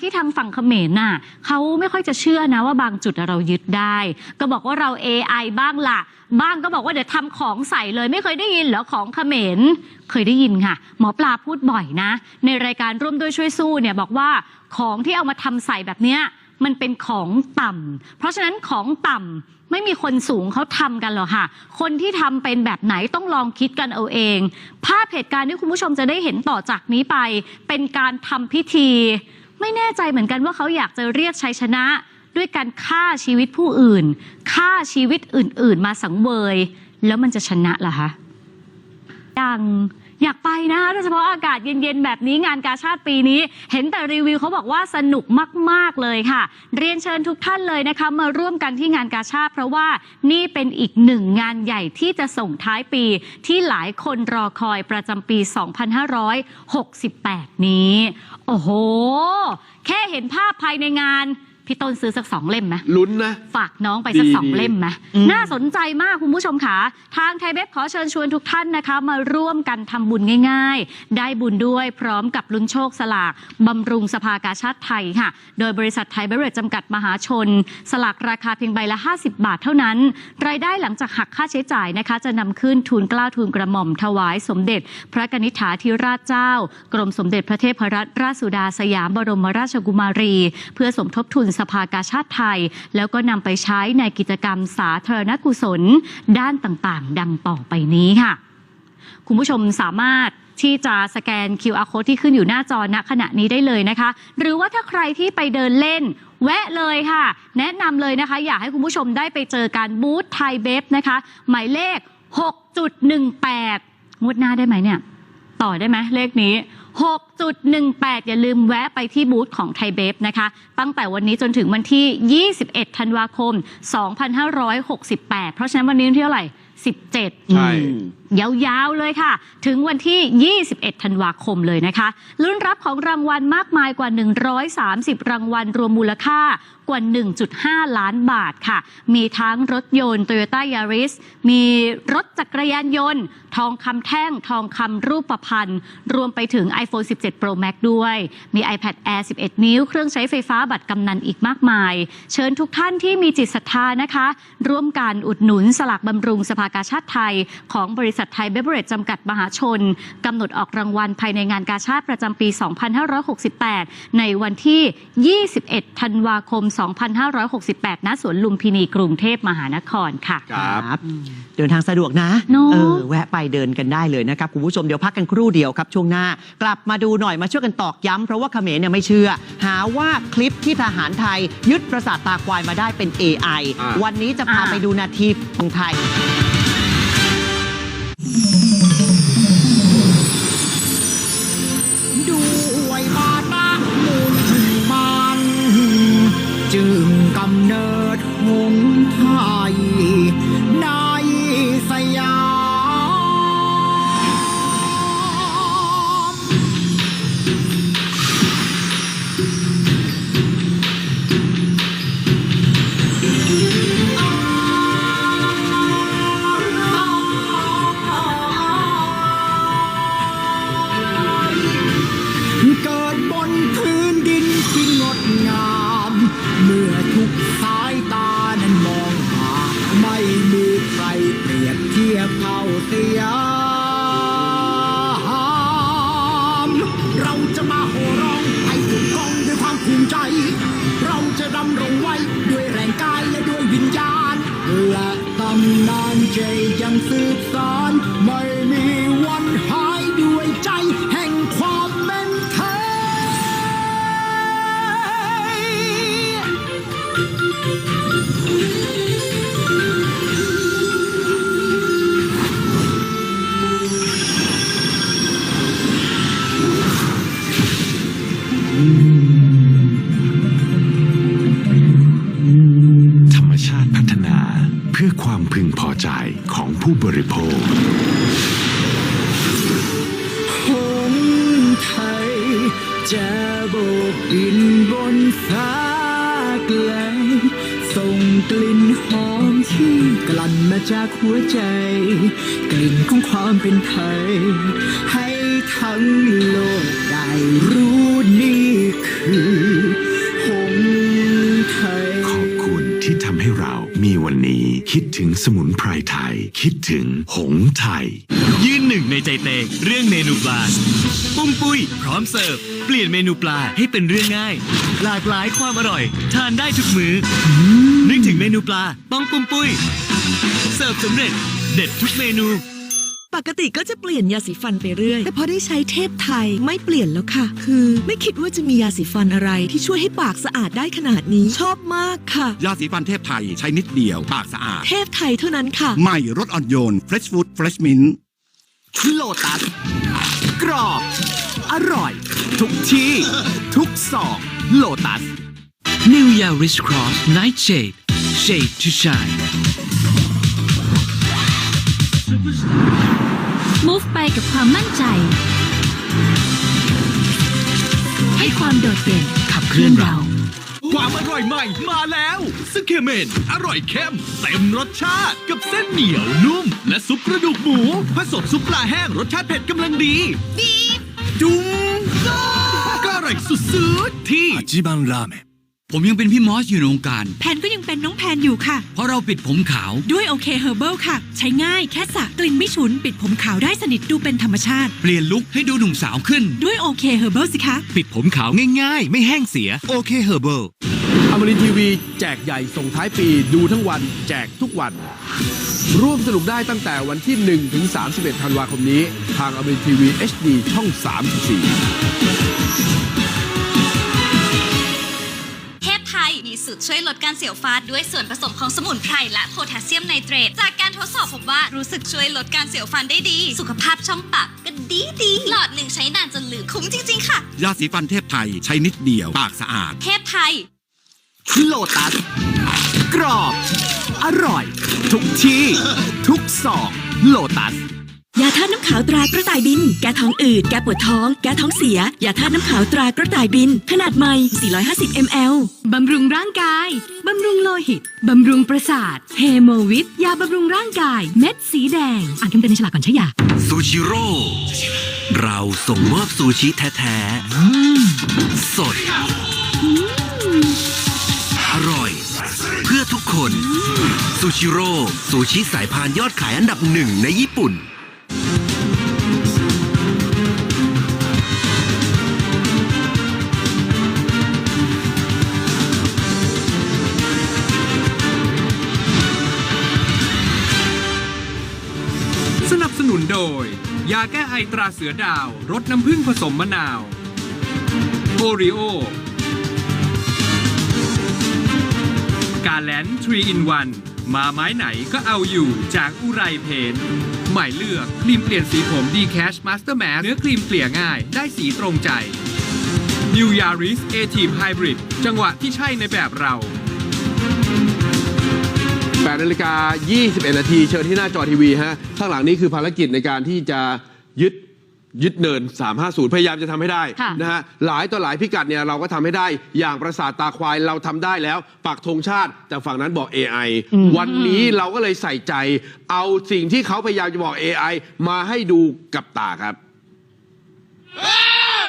ที่ทางฝั่งเขมรน่ะเขาไม่ค่อยจะเชื่อนะว่าบางจุดเรายึดได้ ก็บอกว่าเรา AI บ้างล่ะ บ้างก็บอกว่าเดี๋ยวทำของใส่เลยไม่เคยได้ยินเหรอของเขมร เคยได้ยินค่ะ หมอปลาพูดบ่อยนะ ในรายการร่วมด้วยช่วยสู้เนี่ยบอกว่าของที่เอามาทำใส่แบบเนี้ยมันเป็นของต่ำเพราะฉะนั้นของต่ำไม่มีคนสูงเขาทำกันหรอกค่ะ คนที่ทำเป็นแบบไหนต้องลองคิดกันเอาเอง ภาพเหตุการณ์ที่คุณผู้ชมจะได้เห็นต่อจากนี้ไป เป็นการทำพิธี ไม่แน่ใจเหมือนกันว่าเขาอยากจะเรียกชัยชนะ ด้วยการฆ่าชีวิตผู้อื่นฆ่าชีวิตอื่น ๆ มาสังเวย แล้วมันจะชนะเหรอคะยัง อยากไปนะคะโดยเฉพาะอากาศเย็นๆ แบบนี้งานกาชาติปีนี้ เห็นแต่รีวิวเขาบอกว่าสนุกมากๆเลยค่ะ เรียนเชิญทุกท่านเลยนะคะ มาร่วมกันที่งานกาชาติเพราะว่านี่เป็นอีกหนึ่งงานใหญ่ที่จะส่งท้ายปีที่หลายคนรอคอยประจำปี 2568 นี้ โอ้โห แค่เห็นภาพภายในงาน พี่ต้นซื้อสักสองเล่มไหมลุ้นนะ ฝากน้องไปสักดีสองดี เล่มไหมอืมน่าสนใจมากคุณผู้ชมค่ะทางไทยเว็บขอเชิญชวนทุกท่านนะคะ มาร่วมกันทำบุญง่าย ๆ ได้บุญด้วยพร้อมกับลุ้นโชคสลากบำรุงสภากาชาติไทยค่ะ โดยบริษัทไทยเบเรจจำกัดมหาชน สลากราคาเพียงใบละ 50 บาทเท่านั้น รายได้หลังจากหักค่าใช้จ่ายนะคะ จะนำขึ้นทุนเกล้าทุนกระหม่อมถวายสมเด็จ พระกนิษฐาธิราชเจ้า กรมสมเด็จพระเทพรัตนราชสุดาสยามบรมราชกุมารี เพื่อสมทบทุนสภากาชาติไทย แล้วก็นำไปใช้ในกิจกรรมสาธารณกุศล ด้านต่างๆ ดังต่อไปนี้ค่ะ คุณผู้ชมสามารถที่จะสแกน QR code ที่ขึ้นอยู่หน้าจอณขณะนี้ได้เลยนะคะ หรือว่าถ้าใครที่ไปเดินเล่น แวะเลยค่ะ แนะนำเลยนะคะ อยากให้คุณผู้ชมได้ไปเจอการบูธไทยเบฟนะคะ หมายเลข 6.18 งวดหน้าได้ไหมเนี่ย ต่อได้ไหมเลขนี้ 6.18 อย่าลืมแวะไปที่บูธของไทยเบฟนะคะ ตั้งแต่วันนี้จนถึงวันที่ 21 ธันวาคม 2568 เพราะฉะนั้นวันนี้วันที่เท่าไหร่ 17 ใช่อืม ยาวๆเลยค่ะ ถึงวันที่ 21 ธันวาคมเลยนะคะลุ้นรับของรางวัลมากมายกว่า 130 รางวัลรวมมูลค่ากว่า 1.5 ล้านบาทค่ะ มีทั้งรถยนต์ Toyota Yaris มีรถจักรยานยนต์ ทองคำแท่ง ทองคำรูปพันธ์ รวมไปถึง iPhone 17 Pro Max ด้วย มี iPad Air 11 นิ้ว เครื่องใช้ไฟฟ้าบัตรกำนันอีกมากมาย เชิญทุกท่านที่มีจิตศรัทธานะคะ ร่วมกันอุดหนุนสลากบำรุงสภากาชาติไทยของบริษัทไทยเบเบอร์เรจจำกัดมหาชนกำหนดออกรางวัลภายในงานกาชาติประจำปี 2568 ในวันที่ 21 ธันวาคม 2568 ณ สวนลุมพินีกรุงเทพมหานครค่ะ ครับ เดินทางสะดวกนะเนอะเออแวะไปเดินกันได้เลยนะครับคุณผู้ชมเดี๋ยวพักกันครู่เดียวครับ ช่วงหน้ากลับมาดูหน่อยมาช่วยกันตอกย้ำเพราะว่าเขมรเนี่ยไม่เชื่อ หาว่าคลิปที่ทหารไทย ยึดประสาทตาควายมาได้เป็น AI อ่า วันนี้จะพาอ่า ไปดูนาทีของไทยด้วย เท้าเท่าสยามเราจะมาโห่ร้องให้ถูกกองด้วยความภูมิใจ เราจะดำรงไว้ด้วยแรงกายและด้วยวิญญาณ และตำนานใจยังสืบสานไม่ ริโภคหงส์ไทยจะโบกบินบนฟ้าไกลส่งกลิ่นหอมที่กลั่นมาจากหัวใจ กลิ่นของความเป็นไทย ให้ทั้งโลกได้รู้นี่คือ คิดถึงสมุนไพรไทย คิดถึงหงไทย ยืนหนึ่งในใจเตงเรื่องเมนูปลาปุ้มปุ้ย พร้อมเสิร์ฟ เปลี่ยนเมนูปลาให้เป็นเรื่องง่าย หลากหลายความอร่อย ทานได้ทุกมือ้อนึกถึงเมนูปลาต้องปุ้มปุ้ย เสิร์ฟสำเร็จ เด็ดทุกเมนู กติก็จะเปลี่ยนยาสีฟันไปเรื่อย แต่พอได้ใช้เทพไทยไม่เปลี่ยนแล้วค่ะ คือไม่คิดว่าจะมียาสีฟันอะไร ที่ช่วยให้ปากสะอาดได้ขนาดนี้ ชอบมากค่ะ ยาสีฟันเทพไทยใช้นิดเดียว ปากสะอาด เทพไทยเท่านั้นค่ะ ใหม่รสอ่อนโยน Fresh Food Fresh Mint โลตัสกรอบ อร่อย ทุกที่ ทุกซองโลตัส New Yaris Cross Nightshade Shade to Shine move ไปกับความมั่นใจ ให้ความโดดเด่นขับเคลื่อนเรา ความอร่อยใหม่มาแล้วซึเคเมนอร่อยเข้มเต็มรสชาติกับเส้นเหนียวนุ่ม และซุปกระดูกหมู ผสมซุปปลาแห้งรสชาติเผ็ดกำลังดีบีจุ้งก็อร่อยสุดๆที่ผมยังเป็นพี่มอสอยู่ในวงการ แพนก็ยัง เป็นน้องแพนอยู่ค่ะ เพราะเราปิดผมขาว ด้วยโอเคเฮอร์เบิลค่ะ ใช้ง่ายแค่สระกลิ่นไม่ฉุน ปิดผมขาวได้สนิทดูเป็นธรรมชาติ เปลี่ยนลุคให้ดูหนุ่มสาวขึ้น ด้วยโอเคเฮอร์เบิลสิคะ ปิดผมขาวง่ายๆ ไม่แห้งเสียโอเคเฮอร์เบิลอมรินทีวี แจกใหญ่ส่งท้ายปีดูทั้งวัน แจกทุกวัน ร่วมสนุกได้ตั้งแต่วันที่ 1 ถึง 31 ธันวาคมนี้ ทางอมรินทีวี HD ช่อง 34 สูตรช่วยลดการเสียวฟันด้วยส่วนผสมของสมุนไพรและโพแทสเซียมไนเตรต จากการทดสอบพบว่ารู้สึกช่วยลดการเสียวฟันได้ดี สุขภาพช่องปากก็ดีดีหลอดหนึ่งใช้นานจนลืมคุ้มจริง ๆ ค่ะ ยาสีฟันเทพไทยใช้นิดเดียว ปากสะอาด เทพไทยโลตัสกรอบ อร่อย ทุกที่ ทุกซองโลตัส ยาธาตุน้ำขาวตรากระต่ายบิน แก้ท้องอืด แก้ปวดท้อง แก้ท้องเสีย ยาธาตุน้ำขาวตรากระต่ายบิน ขนาดใหม่ 450 ml บำรุงร่างกาย บำรุงโลหิต บำรุงประสาท เฮโมวิตยาบำรุงร่างกาย เม็ดสีแดง อ่านคำเตือนในฉลากก่อนใช้ยา ซูชิโร่ เราส่งมอบซูชิแท้ๆ สด อร่อย เพื่อทุกคน ซูชิโร่ ซูชิสายพานยอดขายอันดับหนึ่งในญี่ปุ่น นุนโดย ยาแก้ไอตราเสือดาวรสน้ำผึ้งผสมมะนาวโอริโอกาแลนทรีอินวันมาไม้ไหนก็เอาอยู่จากอุไรเพนหมายเลือกครีมเปลี่ยนสีผมดีแคชมาสเตอร์แมสเนื้อครีมเกลี่ยง่ายได้สีตรงใจ New Yaris a t i v Hybrid จังหวะที่ใช่ในแบบเรา 8นาฬิกา 21 นาที เชิญที่หน้าจอทีวีฮะ ข้างหลังนี้คือภารกิจในการที่จะยึดยึดเนิน 350 พยายามจะทำให้ได้ค่ะ นะฮะ หลายต่อหลายพิกัดเนี่ยเราก็ทำให้ได้ อย่างปราสาทตาควายเราทำได้แล้ว ปักธงชาติ แต่ฝั่งนั้นบอก AI วันนี้เราก็เลยใส่ใจ เอาสิ่งที่เขาพยายามจะบอก AI มาให้ดูกับตาครับ